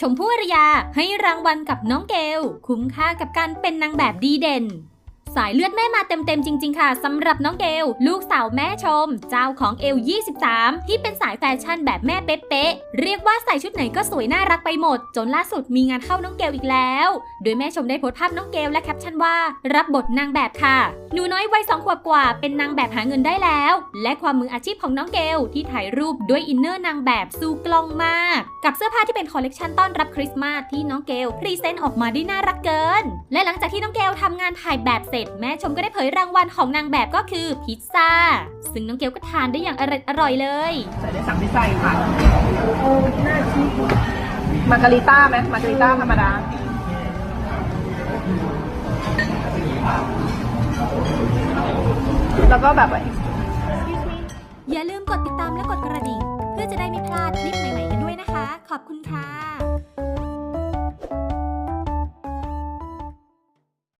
ชมพู่อรยาให้รางวัลกับน้องเกล คุ้มค่ากับการเป็นนางแบบดีเด่น สายเลือดแม่มาเต็มๆจริง ๆ ค่ะสำหรับน้องเกลลูกสาวแม่ชม เจ้าของเอล23 ที่เป็นสายแฟชั่นแบบแม่เป๊ะๆเรียกว่าใส่ชุดไหนก็สวยน่ารักไปหมด จนล่าสุดมีงานเข้าน้องเกลอีกแล้ว โดยแม่ชมได้โพสต์ภาพน้องเกลและแคปชั่นว่า รับบทนางแบบค่ะ หนูน้อยวัยสองขวบกว่าเป็นนางแบบหาเงินได้แล้ว และความมืออาชีพของน้องเกลที่ถ่ายรูปด้วยอินเนอร์นางแบบสู้กล้องมาก กับเสื้อผ้าที่เป็นคอลเลกชันต้อนรับคริสต์มาสที่น้องเกลพรีเซนต์ออกมาได้น่ารักเกิน และหลังจากที่น้องเกลทำงานถ่ายแบบเสร็จแม่ชมก็ได้เผยรางวัลของนางแบบก็คือพิซซ่า ซึ่งน้องเกลก็ทานได้อย่างอร่อยอร่อยๆเลยใส่ได้สั่งพิซซ่าอีกค่ะมาการิต้าไหมมาการิต้าธรรมดาแล้วก็แบบว่าอย่าลืมกดติดตามและกดกระดิ่ง เพื่อจะได้ไม่พลาดคลิปใหม่ๆกันด้วยนะคะ ขอบคุณค่ะ